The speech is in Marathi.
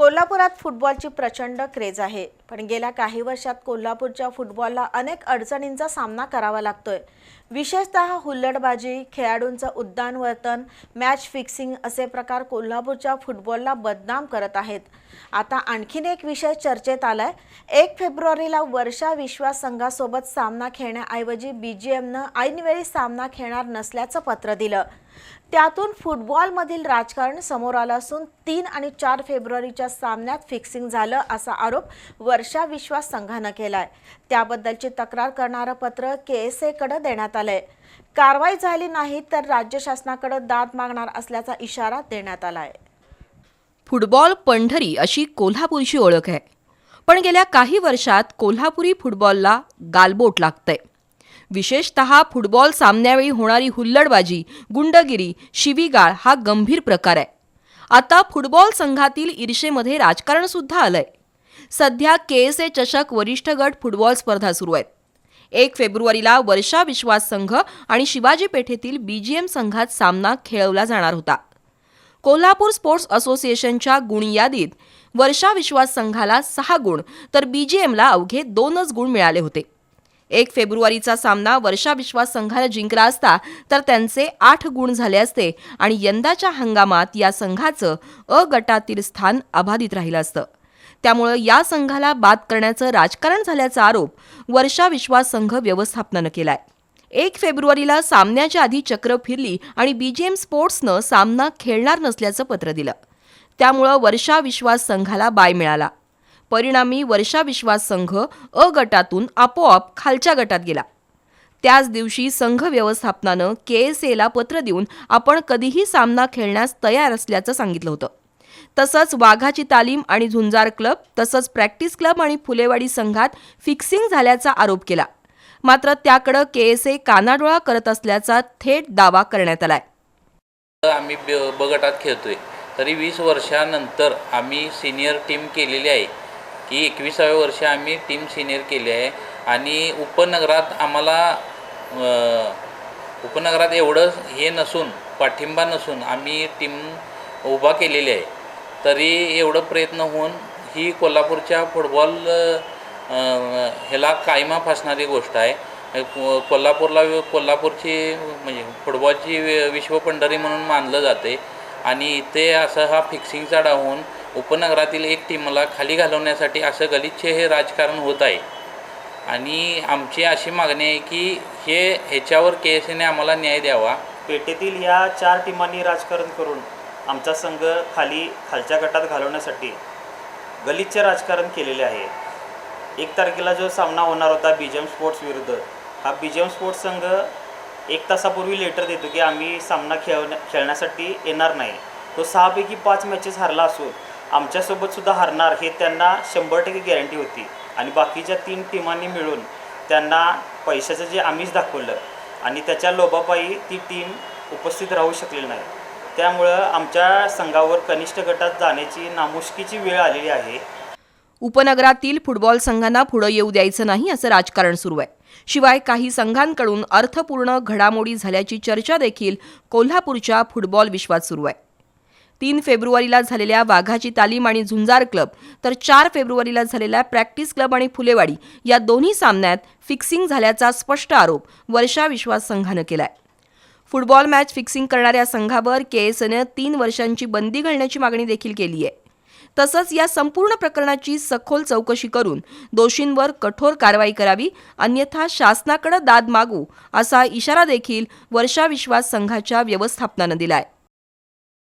कोल्हापुरात फुटबॉलची प्रचंड क्रेज आहे. पण गेल्या काही वर्षात कोल्हापूरच्या फुटबॉलला अनेक अडचणींचा सामना करावा लागतोय. विशेषतः हुल्लडबाजी खेळाडूंचं उद्यानवर्तन मॅच फिक्सिंग असे प्रकार कोल्हापूरच्या फुटबॉलला बदनाम करत आहेत. आता आणखीन एक विषय चर्चेत आलाय. एक फेब्रुवारीला वर्षा विश्वास संघासोबत सामना खेळण्याऐवजी बी जी एमनं ऐनवेळी सामना खेळणार नसल्याचं पत्र दिलं. त्यातून फुटबॉलमधील राजकारण समोर आलं असून तीन आणि चार फेब्रुवारीच्या सामन्यात फिक्सिंग झालं असा आरोप वर्षा विश्वास संघानं केलाय. त्याबद्दलची तक्रार करणारं पत्र के एस एकडे देण्यात आलंय. कारवाई झाली नाही तर राज्य शासनाकडे दाद मागणार असल्याचा इशारा देण्यात आलाय. फुटबॉल पंढरी अशी कोल्हापूरची ओळख आहे. पण गेल्या काही वर्षात कोल्हापुरी फुटबॉलला गालबोट लागतंय. विशेषतः फुटबॉल सामन्यावेळी होणारी हुल्लडबाजी गुंडगिरी शिवीगाळ हा गंभीर प्रकार आहे. आता फुटबॉल संघातील ईर्षेमध्ये राजकारण सुद्धा आलंय. सध्या के एस ए चषक वरिष्ठ गट फुटबॉल स्पर्धा सुरू आहेत. एक फेब्रुवारीला वर्षा विश्वास संघ आणि शिवाजी पेठेतील बीजीएम संघात सामना खेळवला जाणार होता. कोल्हापूर स्पोर्ट्स असोसिएशनच्या गुण यादीत वर्षा विश्वास संघाला सहा गुण तर बीजीएमला अवघे दोनच गुण मिळाले होते. एक फेब्रुवारीचा सामना वर्षा विश्वास संघाला जिंकला असता तर त्यांचे आठ गुण झाले असते आणि यंदाच्या हंगामात या संघाचं अ गटातील स्थान अबाधित राहिलं असतं. त्यामुळं या संघाला बाद करण्याचं राजकारण झाल्याचा आरोप वर्षा विश्वास संघ व्यवस्थापनानं केलाय. एक फेब्रुवारीला सामन्याच्या आधी चक्र फिरली आणि बीजीएम स्पोर्ट्सनं सामना खेळणार नसल्याचं पत्र दिलं. त्यामुळं वर्षा विश्वास संघाला बाय मिळाला. परिणामी वर्षा विश्वास संघ अ गटातून आपोआप खालच्या गटात गेला. त्याच दिवशी संघ व्यवस्थापनानं के एस एला पत्र देऊन आपण कधीही सामना खेळण्यास तयार असल्याचं सांगितलं होतं. तसंच वाघाची तालीम आणि झुंजार क्लब तसंच प्रॅक्टिस क्लब आणि फुलेवाडी संघात फिक्सिंग झाल्याचा आरोप केला. मात्र त्याकडं के एस ए कानाडोळा करत असल्याचा थेट दावा करण्यात आलाय. आम्ही ब ब गटात खेळतोय. तरी वीस वर्षानंतर आम्ही सिनियर टीम केलेली आहे. की एकविसाव्या वर्षी आम्ही टीम सिनियर केली आहे. आणि उपनगरात आम्हाला उपनगरात एवढं हे नसून पाठिंबा नसून आम्ही टीम उभा केलेली आहे. तरी एवढं प्रयत्न होऊन ही कोल्हापूरच्या फुटबॉल ह्याला कायमा फासणारी गोष्ट आहे. कोल्हापूरला कोल्हापूरची म्हणजे फुटबॉलची वि- विश्व पंढरी म्हणून मानलं जाते. आणि इथे असं हा फिक्सिंगचा डाव उपनगरातील एक टीमला खाली घालवण्यासाठी असं गलिच्छ हे राजकारण होत आहे. आणि आमची अशी मागणी आहे की हे ह्याच्यावर के एस एने आम्हाला न्याय द्यावा. पेठेतील या चार टीमांनी राजकारण करून आमचा संघ खाली खालच्या गटात घालवण्यासाठी गलिच्छ राजकारण केलेले आहे. एक तारखेला जो सामना होणार होता बीजम स्पोर्ट्स विरुद्ध हा बीजम स्पोर्ट्स संघ एक तासापूर्वी लेटर देतो की आम्ही सामना खेळण्या खेळण्यासाठी येणार नाही. तो सहापैकी पाच मॅचेस हरला असून आमच्यासोबतसुद्धा हरणार हे त्यांना शंभर टक्के गॅरंटी होती. आणि बाकीच्या तीन टीमांनी मिळून त्यांना पैशाचं जे आम्हीच दाखवलं आणि त्याच्या लोभापायी ती टीम उपस्थित राहू शकलेली नाही. त्यामुळं आमच्या संघावर कनिष्ठ गटात जाण्याची नामुष्कीची वेळ आलेली आहे. उपनगरातील फुटबॉल संघांना पुढं येऊ द्यायचं नाही असं राजकारण सुरू आहे. शिवाय काही संघांकडून अर्थपूर्ण घडामोडी झाल्याची चर्चा देखील कोल्हापूरच्या फुटबॉल विश्वात सुरू आहे. तीन फेब्रुवारीला झालेल्या वाघाची तालीम आणि झुंजार क्लब तर चार फेब्रुवारीला झालेल्या प्रॅक्टिस क्लब आणि फुलेवाडी या दोन्ही सामन्यात फिक्सिंग झाल्याचा स्पष्ट आरोप वर्षा विश्वास संघानं केलाय. फुटबॉल मॅच फिक्सिंग करणाऱ्या संघावर के एस एनं तीन वर्षांची बंदी घालण्याची मागणी देखील केली आहे तसंच या संपूर्ण प्रकरणाची सखोल चौकशी करून दोषींवर कठोर कारवाई करावी अन्यथा शासनाकडे दाद मागू असा इशारा देखील वर्षा विश्वास संघाच्या व्यवस्थापनानं दिलाय.